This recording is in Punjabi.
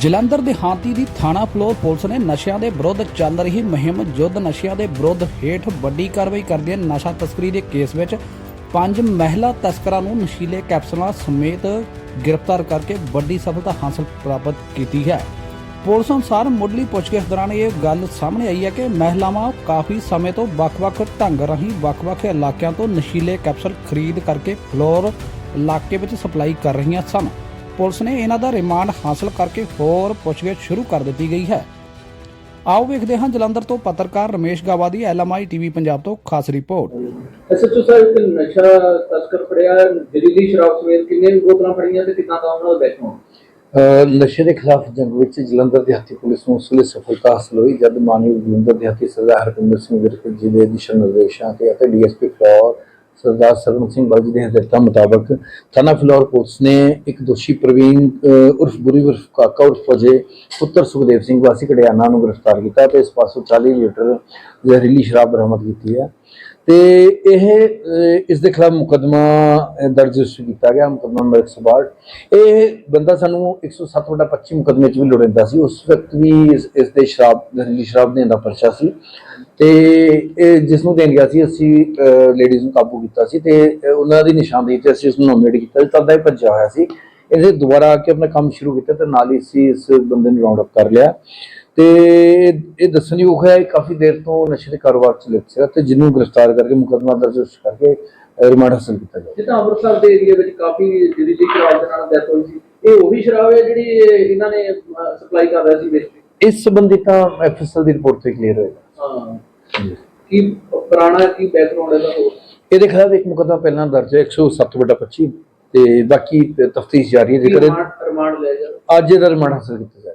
ਜਲੰਧਰ ਦਿਹਾਤੀ ਦੀ ਥਾਣਾ ਫਲੋਰ ਪੁਲਿਸ ਨੇ ਨਸ਼ਿਆਂ ਦੇ ਵਿਰੁੱਧ ਚੱਲ ਰਹੀ ਮੁਹਿੰਮ ਯੁੱਧ ਨਸ਼ਿਆਂ ਦੇ ਵਿਰੁੱਧ ਹੇਠ ਵੱਡੀ ਕਾਰਵਾਈ ਕਰਦਿਆਂ ਨਸ਼ਾ ਤਸਕਰੀ ਦੇ ਕੇਸ ਵਿੱਚ ਪੰਜ ਮਹਿਲਾ ਤਸਕਰਾਂ ਨੂੰ ਨਸ਼ੀਲੇ ਕੈਪਸੂਲਾਂ ਸਮੇਤ ਗ੍ਰਿਫਤਾਰ ਕਰਕੇ ਵੱਡੀ ਸਫਲਤਾ ਹਾਸਲ ਪ੍ਰਾਪਤ ਕੀਤੀ ਹੈ। ਪੁਲਿਸ ਅਨੁਸਾਰ ਮੁੱਢਲੀ ਪੁੱਛਗਿੱਛ ਦੌਰਾਨ ਇਹ ਗੱਲ ਸਾਹਮਣੇ ਆਈ ਹੈ ਕਿ ਮਹਿਲਾਵਾਂ ਕਾਫੀ ਸਮੇਂ ਤੋਂ ਵੱਖ-ਵੱਖ ਢੰਗ ਰਾਹੀਂ ਵੱਖ-ਵੱਖ ਇਲਾਕਿਆਂ ਤੋਂ ਨਸ਼ੀਲੇ ਕੈਪਸੂਲ ਖਰੀਦ ਕਰਕੇ ਫਲੋਰ ਇਲਾਕੇ ਵਿੱਚ ਸਪਲਾਈ ਕਰ ਰਹੀਆਂ ਸਨ। ਪੁਲਿਸ ਨੇ ਇਹਨਾਂ ਦਾ ਰਿਮਾਂਡ ਹਾਸਲ ਕਰਕੇ ਹੋਰ ਪੁੱਛਗਿੱਛ ਸ਼ੁਰੂ ਕਰ ਦਿੱਤੀ ਗਈ ਹੈ। ਆਓ ਵੇਖਦੇ ਹਾਂ ਜਲੰਧਰ ਤੋਂ ਪੱਤਰਕਾਰ ਰਮੇਸ਼ ਗਾਵਾ ਦੀ ਐਲਐਮਆਈ ਟੀਵੀ ਪੰਜਾਬ ਤੋਂ ਖਾਸ ਰਿਪੋਰਟ। ਐਸਐਚਓ ਸਾਹਿਬ ਇੱਕ ਨਸ਼ਾ ਤਸਕਰ ਫੜਿਆ ਜ਼ਹਿਰੀਲੀ ਸ਼ਰਾਬ ਸਮੇਤ ਕਿੰਨੇ ਬੋਤਲਾਂ ਫੜੀਆਂ ਤੇ ਕਿੰਨਾ ਦਾ ਉਹਨਾਂ ਦਾ ਅਹ ਨਸ਼ੇ ਦੇ ਖਿਲਾਫ ਜੰਗ ਵਿੱਚ ਜਲੰਧਰ ਦਿਹਾਤੀ ਪੁਲਿਸ ਨੂੰ ਉਸ ਵੇਲੇ ਸਫਲਤਾ ਹਾਸਲ ਹੋਈ ਜਦ ਮਾਨਯੋਗ ਜਲੰਧਰ ਦਿਹਾਤੀ ਸਰਦਾਰ ਹਰਪਿੰਦਰ ਸਿੰਘ ਵਿਰਕ ਜੀ ਦੇ ਦਿਸ਼ਾ ਨਿਰਦੇਸ਼ਾਂ ਤੇ ਅਤੇ ਡੀਐਸਪੀ ਫਲੋਰ ਸਰਦਾਰ ਸਰਵਨ ਸਿੰਘ ਬਲਜੀ ਦੇ ਹਦਾਇਤਾਂ ਮੁਤਾਬਕ ਥਾਣਾ ਫਲੋਰ ਪੁਲਿਸ ਨੇ ਇੱਕ ਦੋਸ਼ੀ ਪ੍ਰਵੀਨ ਉਰਫ ਗੁਰੀ ਉਰਫ ਕਾਕਾ ਉਰਫ ਫਜੇ ਪੁੱਤਰ ਸੁਖਦੇਵ ਸਿੰਘ ਵਾਸੀ ਕੜਿਆਨਾ ਨੂੰ ਗ੍ਰਿਫਤਾਰ ਕੀਤਾ ਤੇ ਇਸ ਪਾਸੋਂ 40 ਲੀਟਰ ਜ਼ਹਿਰੀਲੀ ਸ਼ਰਾਬ ਬਰਾਮਦ ਕੀਤੀ ਹੈ। ਤੇ ਇਹ ਅਹ, ਇਸ ਦੇ ਖਿਲਾਫ ਮੁਕਦਮਾ ਦਰਜ ਕੀਤਾ ਗਿਆ ਮੁਕਦਮਾ ਨੰਬਰ 162 ਇਹ ਬੰਦਾ ਸਾਨੂੰ 107 ਵਟਾ 25 ਮੁਕਦਮੇ ਚ ਵੀ ਲੋੜਿੰਦਾ ਸੀ। ਉਸ ਵਕਤ ਵੀ ਇਸ ਇਸ ਦੇ ਸ਼ਰਾਬ ਜ਼ਹਿਰੀਲੀ ਸ਼ਰਾਬ ਦੇਣ ਦਾ ਪਰਚਾ ਸੀ। ਤੇ ਇਹ ਜਿਸ ਨੂੰ ਦੇਣ ਗਿਆ ਸੀ ਅਸੀਂ ਲੇਡੀਜ਼ ਨੂੰ ਕਾਬੂ ਕੀਤਾ ਸੀ ਤੇ ਉਹਨਾਂ ਦੀ ਨਿਸ਼ਾਨਦੇਹੀ ਤੇ ਅਸੀਂ ਉਸ ਨੂੰ ਨੋਮੀਨੇਟ ਕੀਤਾ ਸੀ। ਤਦ ਦਾ ਇਹ ਭੱਜਿਆ ਹੋਇਆ ਸੀ। ਇਹਨੇ ਦੁਬਾਰਾ ਆ ਕੇ ਆਪਣਾ ਕੰਮ ਸ਼ੁਰੂ ਕੀਤਾ ਤੇ ਨਾਲ ਹੀ ਅਸੀਂ ਇਸ ਬੰਦੇ ਨੂੰ ਰਾਉਂਡ ਅਪ ਕਰ ਲਿਆ। ਤੇ ਇਹ ਦੱਸਣਯੋਗ ਹੈ ਕਾਫੀ ਦੇਰ ਤੋਂ ਨਸ਼ੇ ਦੇ ਕਾਰੋਬਾਰ ਚ ਲਿਪਤ ਸੀਗਾ ਤੇ ਜਿਹਨੂੰ ਗ੍ਰਿਫਤਾਰ ਕਰਕੇ ਮੁਕੱਦਮਾ ਦਰਜ ਕਰਕੇ ਰਿਮਾਂਡ ਹਾਸਲ ਕੀਤਾ ਜਾਵੇ ਜਿੱਦਾਂ ਅੰਮ੍ਰਿਤਸਰ ਦੇ ਏਰੀਆ ਵਿੱਚ ਕਾਫੀ ਜ਼ਹਿਰੀਲੀ ਸ਼ਰਾਬ ਦੇ ਨਾਲ ਡੈਥ ਹੋਈ ਸੀ ਇਹ ਉਹੀ ਸ਼ਰਾਬ ਹੈ ਜਿਹੜੀ ਇਹ- ਇਹਨਾਂ ਨੇ ਸਪਲਾਈ ਕਰ ਰਿਹਾ ਸੀ ਵਿੱਚ ਇਸ ਸੰਬੰਧੀ ਤਾਂ ਐਫਐਸਐਲ ਦੀ ਰਿਪੋਰਟ ਤੇ ਕਲੀਅਰ ਹੋਏਗਾ। ਹਾਂ। ਕੀ ਪੁਰਾਣਾ ਕੀ ਬੈਕਗ੍ਰਾਉਂਡ ਹੈ ਦਾ ਹੋਰ? ਇਹਦੇ ਖਿਲਾਫ ਇੱਕ ਮੁਕੱਦਮਾ ਪਹਿਲਾਂ ਦਰਜ ਹੈ 107 ਬਟਾ 25 ਤੇ ਬਾਕੀ ਤਫਤੀਸ਼ ਜਾਰੀ ਹੈ ਜੇਕਰ ਰਿਮਾਂਡ ਲਿਆ ਜਾਵੇ ਅੱਜ ਇਹਦਾ ਰਿਮਾਂਡ ਹਾਸਲ ਕੀਤਾ